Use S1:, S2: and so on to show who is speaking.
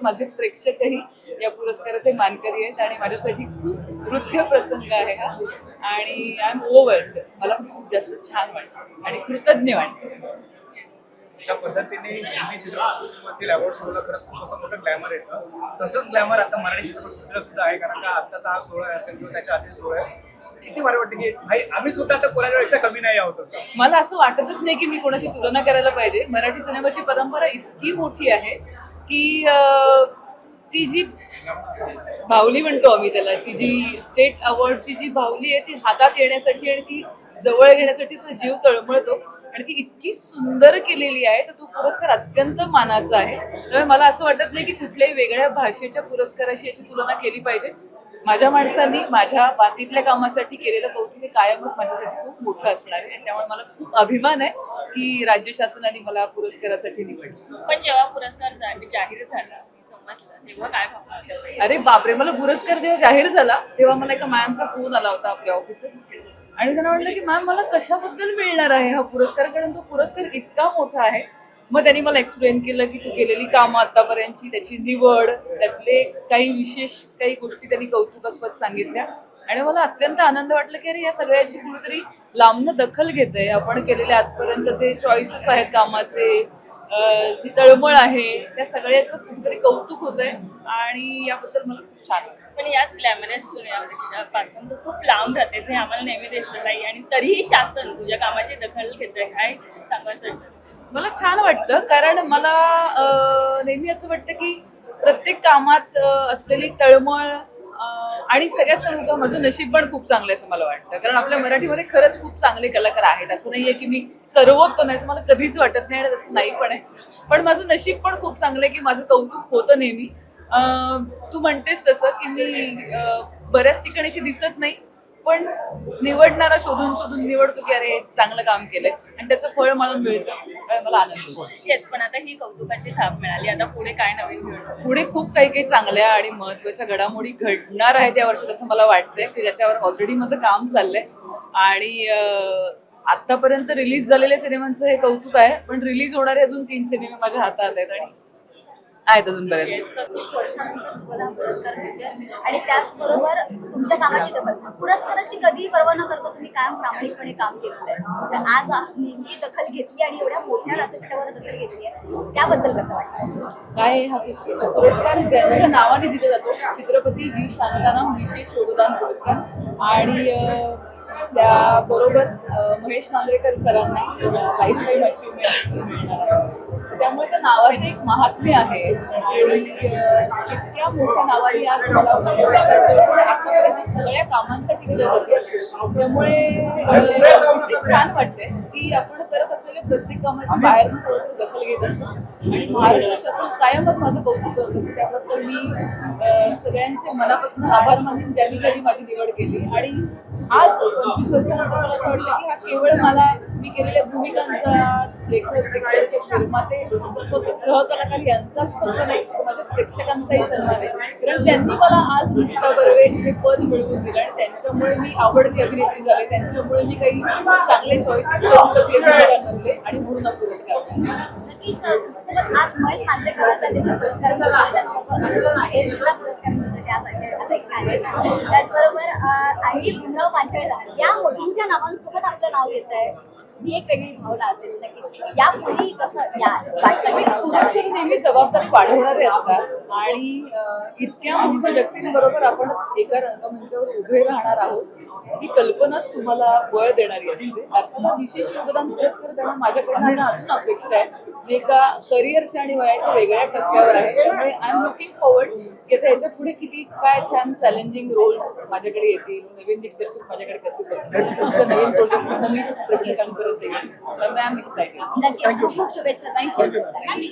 S1: माझे प्रेक्षकही या पुरस्काराचे मानकरी आहेत आणि माझ्यासाठी खूप नृत्य प्रसंग आहे हा. आणि आय एम ओव्हर मला खूप जास्त छान वाटतं आणि कृतज्ञ वाटतं.
S2: ज्या पद्धतीने हिंदी चित्रपटसृष्टीमधील अवॉर्ड शोला खरंच खूप असं मोठं ग्लॅमर येतं तसंच ग्लॅमर आता मराठी चित्रपटसृष्टीला सुद्धा आहे कारण का आत्ताचा हा सोहळा असेल किंवा त्याच्या आधी सोहळा आहे. किती भारी वाटतं की भाई आम्ही सुद्धा आता कोणाच्यापेक्षा कमी नाही आहोत असं.
S1: मला असं वाटतच नाही की मी कोणाशी तुलना करायला पाहिजे. मराठी सिनेमाची परंपरा इतकी मोठी आहे की ती जी बाहुली म्हणतो आम्ही त्याला ती जी स्टेट अवॉर्डची जी बाहुली आहे ती हातात येण्यासाठी आणि ती जवळ घेण्यासाठीचा जीव तळमळतो. आणि ती इतकी सुंदर केलेली आहे तर तो पुरस्कार अत्यंत मानाचा आहे. त्यामुळे मला असं वाटत नाही की कुठल्याही वेगळ्या भाषेच्या पुरस्काराशी याची तुलना केली पाहिजे. माझ्या माणसांनी माझ्या बातीतल्या कामासाठी केलेलं कौतुक हे कायमच माझ्यासाठी खूप मोठं असणार आहे. आणि त्यामुळे मला खूप अभिमान आहे की राज्य शासनाने मला पुरस्कारासाठी निवडलं.
S3: पण जेव्हा पुरस्कार जाहीर झाला. समजलं. तेव्हा काय
S1: अरे बापरे मला पुरस्कार जेव्हा जाहीर झाला तेव्हा मला एका मॅमचा फोन आला होता आपल्या ऑफिसर आणि त्यांना म्हटलं की मॅम मला कशाबद्दल मिळणार आहे हा पुरस्कार? कारण तो पुरस्कार इतका मोठा आहे. मग त्यांनी मला एक्सप्लेन केलं की तू केलेली कामं आतापर्यंतची त्याची निवड त्यातले काही विशेष काही गोष्टी त्यांनी कौतुकास्पद सांगितल्या. आणि मला अत्यंत आनंद वाटला की अरे या सगळ्याची कुठेतरी लांबनं दखल घेत आहे आपण केलेले आजपर्यंतचे चॉईसेस आहेत कामाचे जी तळमळ आहे त्या सगळ्याचं कुठेतरी कौतुक होत आहे आणि याबद्दल मला खूप छान.
S3: पण याच ग्लॅमरस दुनियापेक्षा पासून तू खूप लांब राहतेस हे आम्हाला नेहमी दिसलं नाही आणि तरीही शासन तुझ्या कामाची दखल घेतोय काय सांगायचं?
S1: मला छान वाटतं कारण मला नेहमी असं वाटतं की प्रत्येक कामात असलेली तळमळ आणि सगळ्यात सांगू माझं नशीब पण खूप चांगलं असं मला वाटतं. कारण आपल्या मराठीमध्ये खरंच खूप चांगले कलाकार आहेत. असं नाहीये की मी सर्वोत्तम आहे असं मला कधीच वाटत नाही आणि तसं नाही पण आहे. पण माझं नशीब पण खूप चांगलं आहे की माझं कौतुक होतं नेहमी. तू म्हणतेस तसं की मी बऱ्याच ठिकाणी अशी दिसत नाही पण निवडणारा शोधून शोधून निवडतो की अरे चांगलं काम केलंय. आणि त्याचं फळ मला मिळतं. मला आनंद होतो.
S3: येस पण आता ही कौतुकाची थाप मिळाली. आता पुढे काय नवीन मिळणार
S1: पुढे खूप काही काही चांगल्या आणि महत्त्वाच्या घडामोडी घडणार आहेत या वर्षात असं मला वाटतंय. की ज्याच्यावर ऑलरेडी माझं काम चाललंय. आणि आतापर्यंत रिलीज झालेल्या सिनेमांचं हे कौतुक आहे. पण रिलीज होणारे अजून तीन सिनेमे माझ्या हातात आहेत. आणि आहेत अजून
S4: वर्षानंतर तुम्हाला हा पुरस्कार मिळतोय. आणि त्याचबरोबर तुमच्या कामाची दखल पुरस्काराची कधी पर्वा न करता तुम्ही कायम प्रामाणिकपणे काम केलेलं आहे. तर आज नेमकी दखल घेतली आणि एवढ्या मोठ्या व्यासपीठावर दखल घेतली आहे. त्याबद्दल कसं वाटतं?
S1: काय हा पुरस्कार पुरस्कार ज्यांच्या नावाने दिला जातो चित्रपती व्ही. शांताराम विशेष योगदान पुरस्कार. आणि त्याबरोबर महेश मांजरेकर सरांना लाईफ टाईम अचीवमेंट मिळणार त्या नावाचं एक महात्म्य आहे. आणि इतक्या मोठ्या नावाने आज मला आतापर्यंत सगळ्या कामांसाठी दिलं जाते. त्यामुळे विशेष छान वाटते की आपण करत असलेल्या प्रत्येक कामाची बाहेर कोणतरी दखल घेत असतो. आणि महाराष्ट्र शासन कायमच माझं कौतुक करत असतं. त्याबद्दल मी सगळ्यांचे मनापासून आभार मानेन ज्यांनी ज्यांनी माझी निवड केली. आणि आज पंचवीस वर्षानंतर मला असं वाटतं की हा केवळ मला मी केलेल्या भूमिकांचा लेखक दिग्दर्शक निर्माते फक्त सहकलाकार यांचाच फक्त नाही तर माझ्या प्रेक्षकांचाही सन्मान आहे. कारण त्यांनी मला आज मुक्ता बर्वे हे पद मिळवून दिलं आणि त्यांच्यामुळे मी आवडती अभिनेत्री झाले. त्यांच्यामुळे मी काही चांगले चॉईसेस करू शकले भूमिकांमधले आणि म्हणून हा पुरस्कार
S4: आज महेश पुरस्कार त्याचबरोबर आणि भीमराव पांचाळ या मोठमोठ्या नावांसोबत आपलं नाव येत आहे. ही एक वेगळी भावना असेल नक्कीच. यापुढे कसं या वाटचाली
S1: पुरस्कार नेहमी जबाबदारी वाढवणारे असतात. आणि इतक्या मोठ्या व्यक्तींबरोबर आपण एका रंगमंचावर उभे राहणार आहोत ही कल्पनाच तुम्हाला बळ देणारी असते. अर्थात हा विशेष योगदान पुरस्कार देणं माझ्याकडनं आता अजून अपेक्षा आहे. मी एका करिअरच्या आणि वयाच्या वेगळ्या टप्प्यावर आहे. त्यामुळे आय एम लुकिंग फॉरवर्ड की आता याच्यापुढे किती काय छान चॅलेंजिंग रोल्स माझ्याकडे येतील नवीन दिग्दर्शक माझ्याकडे कसे बघतील तुमच्या नवीन प्रोजेक्ट मी प्रेक्षकांपर्यंत येईल. त्यामुळे आय एम एक्सायटेड
S4: खूप खूप शुभेच्छा. थँक्यू